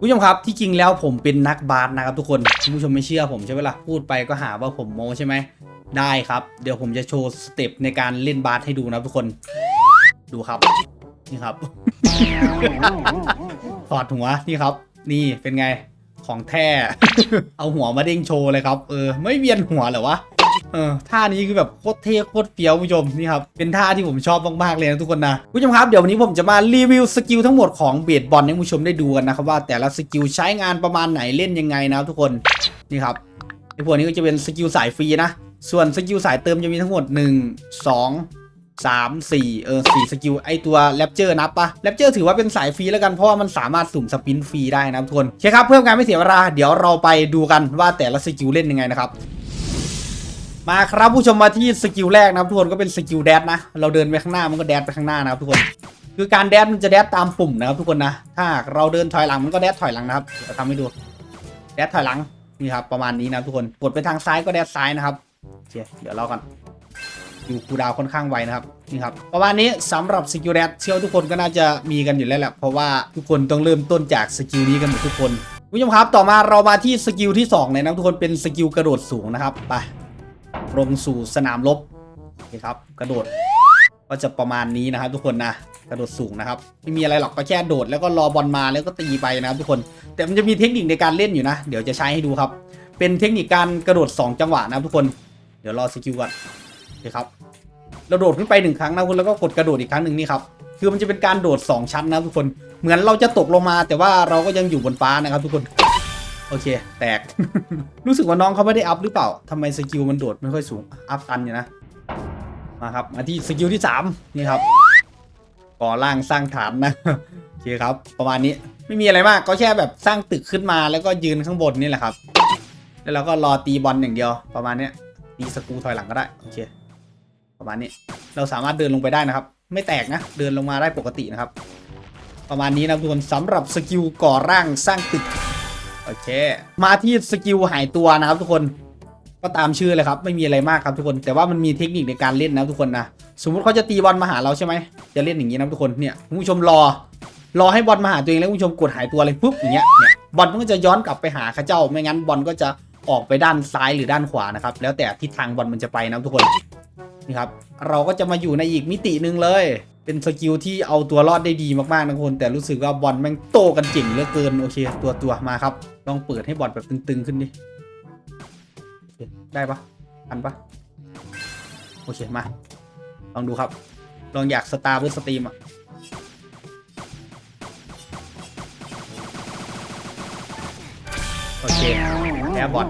ผู้ชมครับที่จริงแล้วผมเป็นนักบาสนะครับทุกคนคุณผู้ชมไม่เชื่อผมใช่ไหมล่ะพูดไปก็หาว่าผมโมใช่ไหมได้ครับ เดี๋ยวผมจะโชว์สเต็ปในการเล่นบาสให้ดูนะทุกคน ดูครับนี่ครับถอดหัวนี่ครับ นี่เป็นไงของแท้ เอาหัวมาเด้งโชว์เลยครับ เออ ไม่เวียนหัวเหรอวะ ออท่านี้คือแบบโคตรเท่โคตรเฟี้ยวผู้ชมนี่ครับเป็นท่าที่ผมชอบมากๆเลยนะทุกคนนะผู้ชมครับเดี๋ยววันนี้ผมจะมารีวิวสกิลทั้งหมดของเบสบอลให้ผู้ชมได้ดูกันนะครับว่าแต่ละสกิลใช้งานประมาณไหนเล่นยังไงนะทุกคนนี่ครับไอพวกนี้ก็จะเป็นสกิลสายฟรีนะส่วนสกิลสายเติมจะมีทั้งหมด 1 2สามสี่เออสี่สกิลไอตัวแรปเจอร์นับปะแรปเจอร์ถือว่าเป็นสายฟรีแล้วกันเพราะว่ามันสามารถสุ่มสปินฟรีได้นะทุกคนโอเคครับเพื่อการไม่เสียเวลาเดี๋ยวเราไปดูกันว่าแต่ละสกิลเล่นยังไงนะครับ มาครับผู้ชมมาที่สกิลแรกนะครับทุกคนก็เป็นสกิลแดดนะ เราเดินไปข้างหน้ามันก็แดดไปข้างหน้านะครับทุกคน คือการแดดมันจะแดดตามปุ่มนะครับทุกคนนะ ถ้าเราเดินถอยหลังมันก็แดดถอยหลังนะครับเดี๋ยวทำให้ดู แดดถอยหลังนี่ครับประมาณนี้นะทุกคน กดไปทางซ้ายก็แดดซ้ายนะครับเดี๋ยวเรากันอยู่คูดาวค่อนข้างไวนะครับนี่ครับประมาณนี้สำหรับสกิลแดดเชื่อว่าทุกคนก็น่าจะมีกันอยู่แล้วแหละเพราะว่าทุกคนต้องเริ่มต้นจากสกิลนี้กันหมดทุกคนผู้ชมครับต่อมาเรามาที่สกิลที่2เลยนะทุกคนเป็นสกิลกระโดดสูงนะครับไป ลงสู่สนามรบโอเคครับ กระโดดก็จะประมาณนี้นะครับ ทุกคนนะกระโดดสูงนะครับไม่มีอะไรหรอกก็แค่โดดแล้วก็รอบอลมาแล้วก็ตีไปนะครับทุกคน แต่มันจะมีเทคนิคในการเล่นอยู่นะ เดี๋ยวจะใช้ให้ดูครับ เป็นเทคนิคการกระโดดสองจังหวะนะครับทุกคนเดี๋ยวรอสกิลก่อนโอเคครับเราโดดขึ้นไปหนึ่งครั้งนะคุณแล้วก็กดกระโดดอีกครั้งหนึ่งนี่ครับคือมันจะเป็นการโดด 2 ชั้นนะทุกคนเหมือนเราจะตกลงมาแต่ว่าเราก็ยังอยู่บนฟ้านะครับทุกคน โอเค แตก รู้สึกว่าน้องเขาไม่ได้อัพหรือเปล่าทำไมสกิลมันโดดไม่ค่อยสูง อัพตันอยู่นะ มาครับ มาที่สกิลที่ 3 นี่ครับ ก่อร่างสร้างฐานนะ โอเคครับ ประมาณนี้ ไม่มีอะไรมาก ก็แค่แบบสร้างตึกขึ้นมาแล้วก็ยืนข้างบนนี่แหละครับ แล้วเราก็รอตีบอลอย่างเดียว ประมาณนี้ตีสกูถอยหลังก็ได้ โอเค ประมาณนี้ เราสามารถเดินลงไปได้นะครับ ไม่แตกนะ เดินลงมาได้ปกตินะครับ ประมาณนี้นะทุกคนสำหรับสกิลก่อร่างสร้างตึก โอเค มาที่สกิลหายตัวนะครับทุกคนก็ตามชื่อเลยครับ ไม่มีอะไรมากครับทุกคนแต่ว่ามันมีเทคนิคในการเล่นนะทุกคนนะสมมุติเขาจะตีบอลมาหาเราใช่ไหมจะเล่นอย่างนี้นะทุกคนเนี่ยคุณผู้ชมรอ รอให้บอลมาหาตัวเองแล้วคุณผู้ชมกดหายตัวเลยปุ๊บอย่างเงี้ยเนี่ยบอลมันก็จะย้อนกลับไปหาข้าเจ้า ไม่งั้นบอลก็จะออกไปด้านซ้ายหรือด้านขวานะครับแล้วแต่ทิศทางบอลมันจะไปนะทุกคนนี่ครับเราก็จะมาอยู่ในอีกมิติหนึ่งเลย เป็นสกิลที่เอาตัวรอดได้ดีมากๆนะทุกคนแต่รู้สึกว่าบอลแม่งโตกันเก่งเหลือเกินโอเคตัวตัวมาครับลองเปิดให้บอลแบบตึงๆขึ้นดิได้ปะทันปะโอเคมา ลองดูครับ ลองอยากสตาร์เพื่อสตรีมอะโอเคแพ้บอล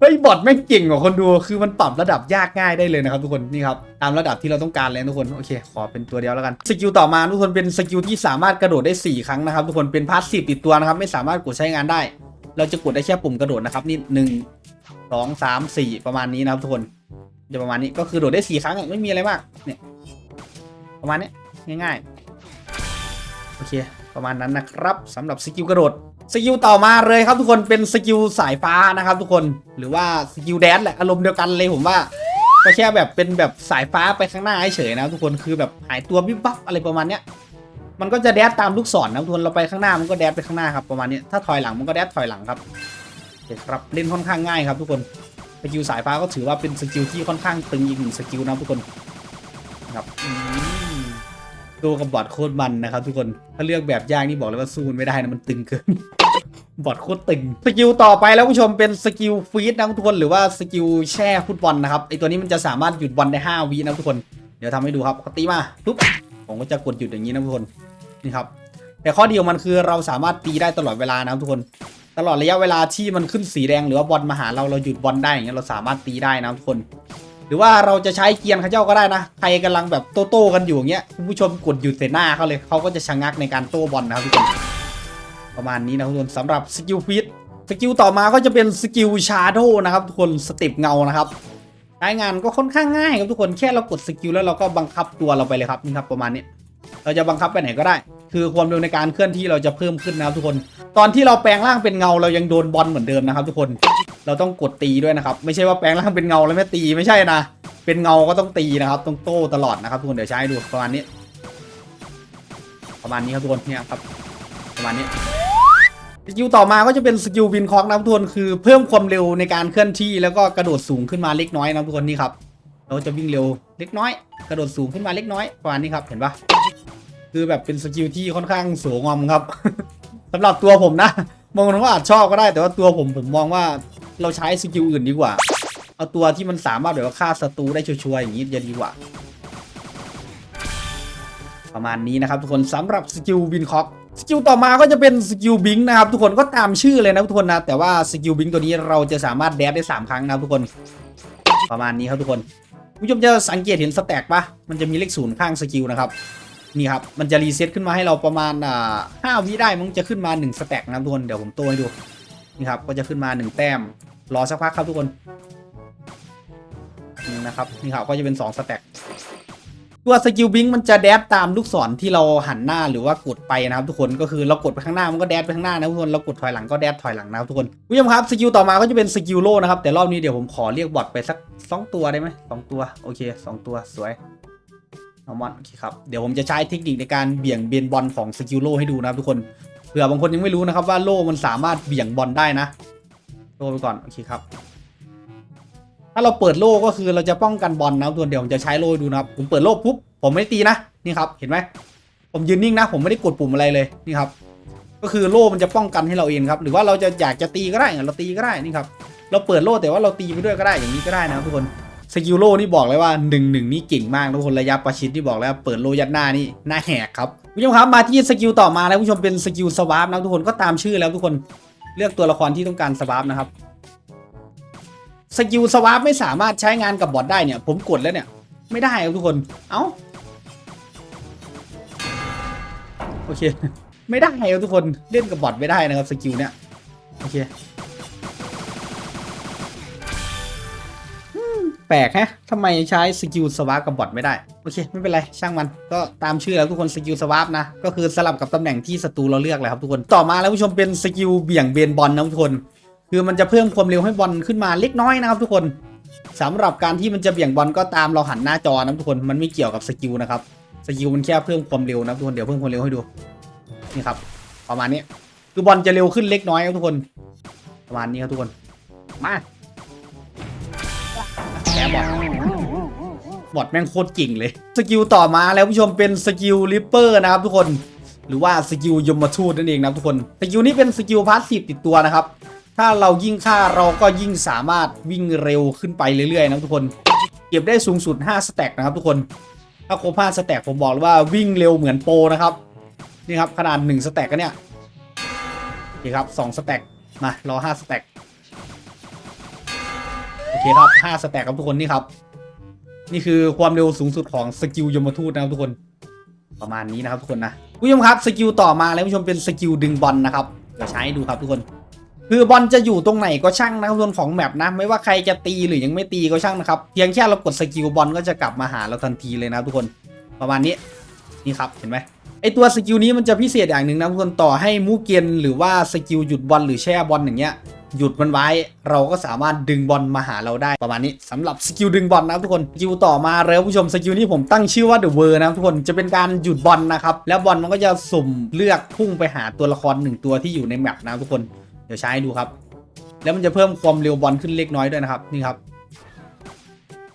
เฮ้ยบอทแม่งเก่งกว่าคนดูคือมันปรับระดับยากง่ายได้เลยนะครับทุกคนนี่ครับตามระดับที่เราต้องการเลยทุกคนโอเคขอเป็นตัวเดียวแล้วกันสกิลต่อมาทุกคนเป็นสกิลที่สามารถกระโดดได้ 4 ครั้งนะครับทุกคนเป็นพาสซีฟติดตัวนะครับไม่สามารถกดใช้งานได้ เราจะกดได้แค่ปุ่มกระโดดนะครับนี่หนึ่งสองสามสี่ประมาณนี้นะครับทุกคนจะประมาณนี้ก็คือโดดได้สี่ครั้งไม่มีอะไรมากเนี่ยประมาณนี้ง่ายๆโอเค ประมาณนั้นนะครับสำหรับสกิลกระโดด สกิลต่อมาเลยครับทุกคนเป็นสกิลสายฟ้านะครับทุกคนหรือว่าสกิลแดนแหละอารมณ์เดียวกันเลยผมว่าก็แค่แบบเป็นแบบสายฟ้าไปข้างหน้าเฉยนะทุกคนคือแบบหายตัววิบวับอะไรประมาณเนี้ยมันก็จะแดดตามลูกศรนะทุกคนเราไปข้างหน้ามันก็แดดไปข้างหน้าครับประมาณนี้ถ้าถอยหลังมันก็แดดถอยหลังครับโอเคครับเล่นค่อนข้างง่ายครับทุกคนสกิลสายฟ้าก็ถือว่าเป็นสกิลที่ค่อนข้างตึงอีกหนึ่งสกิลนะทุกคนครับตัวกับบอดโคตรมันนะครับทุกคนถ้าเลือกแบบยากนี่บอกเลยว่าสู้มันไม่ได้นะมันตึงเกิน บอดโคตรตึงสกิลต่อไปแล้วผู้ชมเป็นสกิลฟีดนะทุกคนหรือว่าสกิลแช่ฟุตบอลนะครับไอตัวนี้มันจะสามารถหยุดบอลได้ 5วินะทุกคนเดี๋ยวทำให้ดูครับตีมาปุ๊บผมก็จะกดหยุดอย่างนี้นะทุกคนนี่ครับแต่ข้อดีของมันคือเราสามารถตีได้ตลอดเวลานะทุกคน ตลอดระยะเวลาที่มันขึ้นสีแดงหรือว่าบอลมาหาเราเราหยุดบอลได้อย่างเงี้ยเราสามารถตีได้นะทุกคน หรือว่าเราจะใช้เกียร์เขาเจ้าก็ได้นะใครกำลังแบบโต้ๆกันอยู่อย่างเงี้ยคุณผู้ชมกดหยุดใส่หน้าเขาเลยเขาก็จะชะงักในการโต้บอลนะครับทุกคน ประมาณนี้นะทุกคนสำหรับสกิลฟีดสกิลต่อมาก็จะเป็นสกิลชาโดนะครับทุกคนสเต็ปเงานะครับใช้งานก็ค่อนข้างง่ายครับทุกคนแค่เรากดสกิลแล้วเราก็บังคับตัวเราไปเลยครับนี่ครับประมาณนี้ เราจะบังคับไปไหนก็ได้ คือความเร็วในการเคลื่อนที่เราจะเพิ่มขึ้นนะครับทุกคน ตอนที่เราแปลงร่างเป็นเงาเรายังโดนบอลเหมือนเดิมนะครับ ทุกคนเราต้องกดตีด้วยนะครับไม่ใช่ว่าแปลงร่างเป็นเงาแล้วไม่ตีไม่ใช่นะ เป็นเงาก็ต้องตีนะครับต้องโต้ตลอดนะครับทุกคนเดี๋ยวใช้ดูประมาณนี้ ประมาณนี้ครับทุกคนเนี่ยครับประมาณนี้ สกิลต่อมาก็จะเป็นสกิลวินคอกนะทุกคนคือเพิ่มความเร็วในการเคลื่อนที่แล้วก็กระโดดสูงขึ้นมาเล็กน้อยนะทุกคนนี่ครับเราจะวิ่งเร็วเล็กน้อย กระโดดสูงขึ้นมาเล็กน้อยประมาณนี้ครับเห็นปะคือแบบเป็นสกิลที่ค่อนข้างสวยงามครับสำหรับตัวผมนะบางคนก็อาจชอบก็ได้แต่ว่าตัวผมผมมองว่าเราใช้สกิลอื่นดีกว่า เอาตัวที่มันสามารถแบบว่าฆ่าศัตรูได้ชัวร์ๆอย่างนี้จะดีกว่า ประมาณนี้นะครับทุกคนสำหรับสกิลวินคอก สกิลต่อมาก็จะเป็นสกิลบิงนะครับทุกคนก็ตามชื่อเลยนะทุกคนนะแต่ว่าสกิลบิงตัวนี้เราจะสามารถแดดได้ 3 ครั้งนะครับทุกคนประมาณนี้ครับทุกคนผู้ชมจะสังเกตเห็นสแต็กปะมันจะมีเลขศูนย์ข้างสกิลนะครับนี่ครับมันจะรีเซ็ตขึ้นมาให้เราประมาณอ่าห้าวิได้มันจะขึ้นมา1สแต็กนะครับทุกคนเดี๋ยวผมโตให้ดูนี่ครับก็จะขึ้นมา 1 แต้มรอสักพักครับทุกคนนี่นะครับนี่ครับก็จะเป็น2สแต็ก ตัวสกิลบิงมันจะแดดตามลูกศรที่เราหันหน้าหรือว่ากดไปนะครับทุกคนก็คือเรากดไปข้างหน้ามันก็แดดไปข้างหน้านะทุกคนเรากดถอยหลังก็แดดถอยหลังนะครับทุกคนผู้ชมครับสกิลต่อมาก็จะเป็นสกิลโลนะครับแต่รอบนี้เดี๋ยวผมขอเรียกบอทไปสักสองตัวได้ไหมสองตัวโอเคสองตัวสวยเอามอนโอเคครับเดี๋ยวผมจะใช้เทคนิคในการเบี่ยงเบนบอลของสกิลโลให้ดูนะครับทุกคนเผื่อบางคนยังไม่รู้นะครับว่าโลมันสามารถเบี่ยงบอลได้นะโลไปก่อนโอเคครับาเราเปิดโล่ก็คือเราจะป้องกันบอลนะครับทุกคนเดียวผมจะใช้โล่ดูนะครับผมเปิดโล่ปุ๊บผมไม่ได้ตีนะนี่ครับเห็นไหมผมยืนนิ่งนะ ผมไม่ได้กดปุ่มอะไรเลยนี่ครับ ก็คือโล่มันจะป้องกันให้เราเองครับ หรือว่าเราจะอยากจะตีก็ได้เราตีก็ได้นี่ครับเราเปิดโล่แต่ว่าเราตีไปด้วยก็ได้อย่างนี้ก็ได้นะทุกคนสกิลโล่นี่บอกเลยว่าหนึ่งหนึ่งนี่เก่งมากทุกคนระยะประชิดที่บอกแล้วเปิดโล่ยัดหน้านี่หน้าแหกครับผู้ชมครับมาที่สกิลต่อมาแล้วผู้ชมเป็นสกิลสวาร์ปนะทุกคนก็ตามชื่อแล้วทุกคนเลือกตัวละครที่ต้องการสวาร์ปนะครับ สกิลสวาร์ปไม่สามารถใช้งานกับบอทได้เนี่ย ผมกดแล้วเนี่ย ไม่ได้ครับทุกคน เอ้า โอเค ไม่ได้ครับทุกคน เล่นกับบอทไม่ได้นะครับสกิลเนี่ย โอเคแปลกฮะทำไมใช้สกิลสวาร์ปกับบอทไม่ได้ โอเค ไม่เป็นไร ช่างมัน ก็ตามชื่อแล้วทุกคนสกิลสวาร์ปนะ ก็คือสลับกับตำแหน่งที่ศัตรูเราเลือกเลยครับทุกคน ต่อมาแล้วผู้ชมเป็นสกิลเบี่ยงเบนบอลนะทุกคน คือมันจะเพิ่มความเร็วให้บอลขึ้นมาเล็กน้อยนะครับทุกคนสำหรับการที่มันจะเบี่ยงบอลก็ตามเราหันหน้าจอนะทุกคนมันไม่เกี่ยวกับสกิลนะครับสกิลมันแค่เพิ่มความเร็วนะทุกคนเดี๋ยวเพิ่มความเร็วให้ดูนี่ครับ ประมาณนี้คือบอลจะเร็วขึ้นเล็กน้อยครับทุกคน ประมาณนี้ครับทุกคนมาแพ้บอลบอดแม่งโคตรกิ่งเลย สกิลต่อมาแล้วผู้ชมเป็นสกิลริปเปอร์นะครับทุกคน หรือว่าสกิลยมทูตนั่นเองนะทุกคน สกิลนี้เป็นสกิลพาสซีฟติดตัวนะครับ ถ้าเรายิ่งฆ่าเราก็ยิ่งสามารถวิ่งเร็วขึ้นไปเรื่อยๆนะทุกคน เก็บได้สูงสุด5สแต็กนะครับทุกคน ถ้าครบ5สแต็กผมบอกเลยว่าวิ่งเร็วเหมือนโปรนะครับ นี่ครับขนาด1สแต็กก็เนี่ยโอเคครับ2สแต็กมารอ5สแต็กโอเคครับ5สแต็กครับทุกคนนี่ครับ นี่คือความเร็วสูงสุดของสกิลยมทูตนะครับทุกคน ประมาณนี้นะครับทุกคนนะผู้ชมครับสกิลต่อมาแล้วผู้ชมเป็นสกิลดึงบอลนะครับเดี๋ยวใช้ดูครับทุกคน คือบอลจะอยู่ตรงไหนก็ช่างนะครับส่วนของแมปนะ ไม่ว่าใครจะตีหรือยังไม่ตีก็ช่างนะครับเพียงแค่เรากดสกิลบอลก็จะกลับมาหาเราทันทีเลยนะทุกคนประมาณนี้นี่ครับเห็นไหมไอตัวสกิลนี้มันจะพิเศษอย่างหนึ่งนะทุกคนต่อให้มูเกียนหรือว่าสกิลหยุดบอลหรือแช่บอลอย่างเงี้ยหยุดมันไว้ เราก็สามารถดึงบอลมาหาเราได้ประมาณนี้สำหรับสกิลดึงบอลนะครับทุกคนสกิลต่อมาแล้วผู้ชมสกิลนี้ผมตั้งชื่อว่าเดอะเวอร์นะครับทุกคนจะเป็นการหยุดบอลนะครับแล้วบอลมันก็จะสุ่มเลือกพุ่งไปหาตัวละครหนึ่งตัวที่อยู่ในแมปนะทุกคน ดี๋ยวใช้ให้ดูครับ แล้วมันจะเพิ่มความเร็วบอลขึ้นเล็กน้อยด้วยนะครับนี่ครับ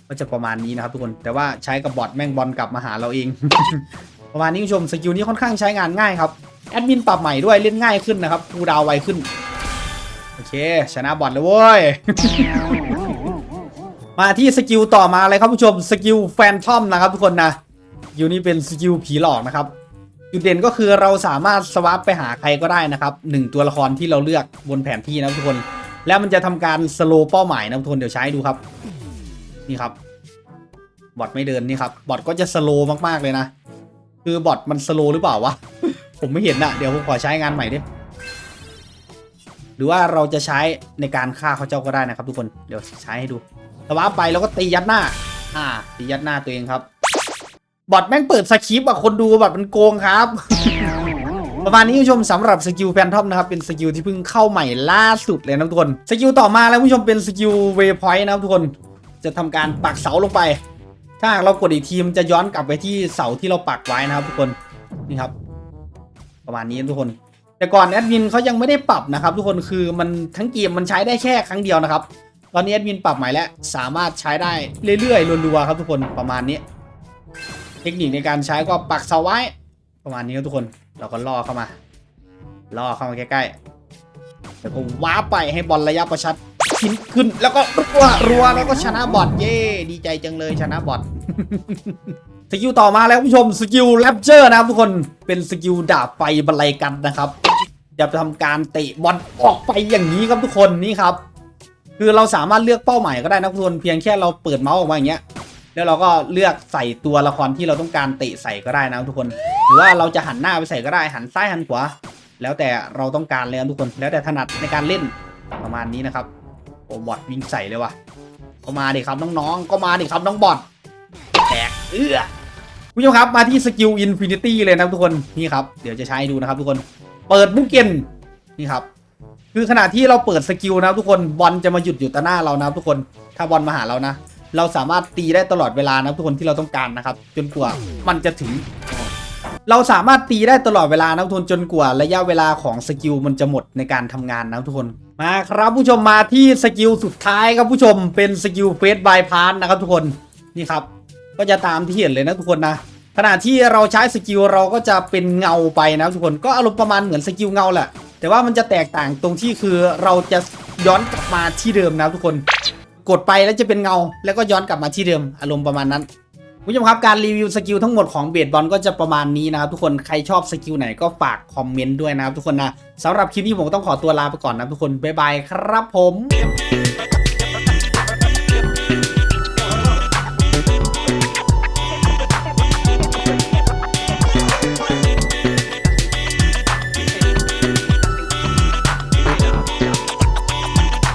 ก็จะประมาณนี้นะครับทุกคนแต่ว่าใช้กับบอทแม่งบอลกลับมาหาเราเอง ประมาณนี้คุณผู้ชมสกิลนี้ค่อนข้างใช้งานง่ายครับแอดมินปรับใหม่ด้วยเล่นง่ายขึ้นนะครับคูดาวไวขึ้นโอเค ชนะบอลเลยเว้ย มาที่สกิลต่อมาเลยครับผู้ชมสกิลแฟนทอมนะครับทุกคนนะสกิลนี้เป็นสกิลผีหลอกนะครับ จุดเด่นก็คือเราสามารถสวาปไปหาใครก็ได้นะครับหนึ่งตัวละครที่เราเลือกบนแผนที่นะทุกคน แล้วมันจะทำการสโลเป้าหมายนะทุกคนเดี๋ยวใช้ดูครับ นี่ครับ บอทไม่เดินนี่ครับ บอทก็จะสโลมากๆเลยนะ คือบอทมันสโลหรือเปล่าวะ ผมไม่เห็นนะเดี๋ยวผมขอใช้งานใหม่ดิหรือว่าเราจะใช้ในการฆ่าเขาเจ้าก็ได้นะครับ ทุกคนเดี๋ยวใช้ให้ดูสวาปไปแล้วก็ตียัดหน้า อ่า ตียัดหน้าตัวเองครับ บอทแม่งเปิดสคริปต์อะคนดูบอทมันโกงครับ ประมาณนี้คุณผู้ชมสำหรับสกิลแฟนทอมนะครับ เป็นสกิลที่เพิ่งเข้าใหม่ล่าสุดเลยนะทุกคนสกิลต่อมาแล้วคุณผู้ชมเป็นสกิลเวพอยต์นะครับทุกคนจะทำการปักเสาลงไป ถ้าเรากดอีกทีมนจะย้อนกลับไปที่เสาที่เราปักไว้นะครับ ทุกคนนี่ครับ ประมาณนี้ทุกคน แต่ก่อนแอดมินเขายังไม่ได้ปรับนะครับ ทุกคนคือมันทั้งเกมมันใช้ได้แค่ครั้งเดียวนะครับตอนนี้แอดมินปรับใหม่แล้วสามารถใช้ได้เรื่อยๆรัวๆครับทุกคนประมาณนี้ เทคนิคในการใช้ก็ปักเสาไว้ ประมาณนี้ครับทุกคนเราก็ล่อเข้ามา ล่อเข้ามาใกล้ๆแล้วก็ว้าไปให้บอลระยะประชัดขึ้นขึ้นแล้วก็รัวรัวแล้วก็ชนะบอลเย่ดีใจจังเลยชนะบอลสกิลต่อมาแล้วคุณผู้ชมสกิลแรปเจอร์นะครับทุกคนเป็นสกิลดาบไฟบรรลัยกันนะครับจะทำการเตะบอลออกไปอย่างนี้ครับทุกคนนี่ครับ คือเราสามารถเลือกเป้าหมายก็ได้นะทุกคนเพียงแค่เราเปิดเมาส์ออกมาอย่างเงี้ย แล้วเราก็เลือกใส่ตัวละครที่เราต้องการเตะใส่ก็ได้นะทุกคน หรือว่าเราจะหันหน้าไปใส่ก็ได้หันซ้ายหันขวา แล้วแต่เราต้องการเลยทุกคน แล้วแต่ถนัดในการเล่นประมาณนี้นะครับโอ้บอทวิ่งใส่เลยว่ะก็มาดิครับน้องๆ ก็มาดิครับน้องบอทแตกเอื้อคุณผู้ชมครับมาที่สกิลอินฟินิตี้เลยนะทุกคนนี่ครับเดี๋ยวจะใช้ดูนะครับทุกคนเปิดบุกเกนนี่ครับคือขณะที่เราเปิดสกิลนะทุกคนบอลจะมาหยุดอยู่ต่อหน้าเรานะทุกคน ถ้าบอลมาหาเรานะ เราสามารถตีได้ตลอดเวลานะทุกคนที่เราต้องการนะครับ จนกว่ามันจะถึง เราสามารถตีได้ตลอดเวลานะทุกคนจนกว่าระยะเวลาของสกิลมันจะหมดในการทำงานนะทุกคนมาครับผู้ชมมาที่สกิลสุดท้ายครับผู้ชมเป็นสกิลเฟสบายพาร์นะครับทุกคนนี่ครับ ก็จะตามที่เห็นเลยนะทุกคนนะขณะที่เราใช้สกิลเราก็จะเป็นเงาไปนะทุกคนก็อารมณ์ประมาณเหมือนสกิลเงาแหละแต่ว่ามันจะแตกต่างตรงที่คือเราจะย้อนกลับมาที่เดิมนะทุกคน กดไปแล้วจะเป็นเงา แล้วก็ย้อนกลับมาที่เดิมอารมณ์ประมาณนั้นคุณผู้ชมครับการรีวิวสกิลทั้งหมดของเบดบอลก็จะประมาณนี้นะครับทุกคนใครชอบสกิลไหนก็ฝากคอมเมนต์ด้วยนะครับทุกคนนะสำหรับคลิปนี้ผมต้องขอตัวลาไปก่อนนะทุกคนบ๊ายบายครับผม